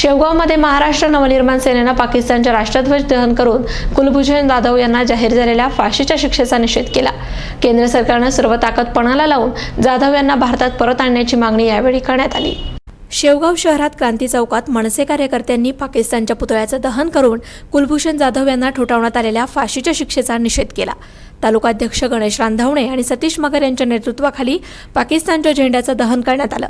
शेवगावमध्ये महाराष्ट्र नवनिर्माण सेनेनं पाकिस्तानच्या राष्ट्रध्वज दहन करून कुलभूषण जाधव यांना जाहीर झालेल्या फाशीच्या शिक्षेचा निषेध केला. केंद्र सरकारनं सर्व ताकद पणाला लावून जाधव यांना भारतात परत आणण्याची मागणी यावेळी करण्यात आली. शेवगाव शहरात क्रांती चौकात मनसे कार्यकर्त्यांनी पाकिस्तानच्या पुतळ्याचं दहन करून कुलभूषण जाधव यांना ठोठावण्यात आलेल्या फाशीच्या शिक्षेचा निषेध केला. तालुकाध्यक्ष गणेश रांधवणे आणि सतीश मगर यांच्या नेतृत्वाखाली पाकिस्तानच्या झेंड्याचं दहन करण्यात आलं.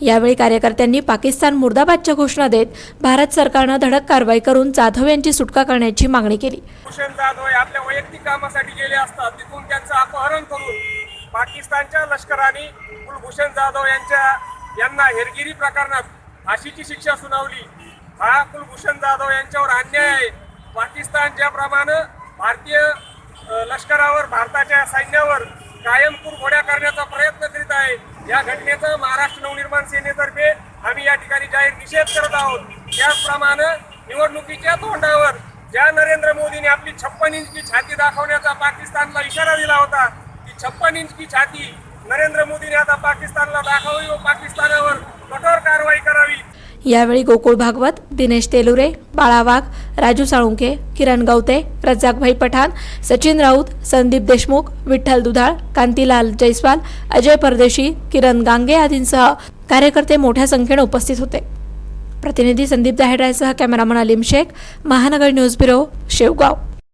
यावेळी कार्यकर्त्यांनी पाकिस्तान मुर्दाबादच्या घोषणा देत भारत सरकारनं धडक कारवाई करून जाधव यांची सुटका करण्याची मागणी केली. भूषण जाधव हे आपल्या वैयक्तिक कामासाठी गेले असतात. तिथून त्यांचं अपहरण करून पाकिस्तानच्या लष्कराने कुलभूषण जाधव यांच्या यांना हेरगिरी प्रकरणात फाशीची शिक्षा सुनावली. हा कुलभूषण जाधव यांच्यावर अन्याय आहे. पाकिस्तान ज्याप्रमाणे भारतीय लष्करावर भारताच्या सैन्यावर कायम कुरघोड्या करण्याचा प्रयत्न करीत आहे. या घटनेचं महाराष्ट्र नवनिर्माण सेनेतर्फे आम्ही या ठिकाणी जाहीर निषेध करत आहोत. त्याचप्रमाणे निवडणुकीच्या तोंडावर ज्या नरेंद्र मोदीने आपली छप्पन इंचची छाती दाखवण्याचा पाकिस्तानला इशारा दिला होता ती छप्पन इंचची छाती नरेंद्र मोदीने आता पाकिस्तानला दाखवावी यावेळी गोकुळ भागवत दिनेश तेलुरे बाळा वाघ राजू साळुंके किरण गवते रज्जाकभाई पठाण सचिन राऊत संदीप देशमुख विठ्ठल दुधाळ कांतीलाल जैस्वाल अजय परदेशी किरण गांगे आदींसह कार्यकर्ते मोठ्या संख्येने उपस्थित होते. प्रतिनिधी Sandeep दाहेडायसह cameraman Aleem Shaikh Mahanagar news bureau Shevgaon.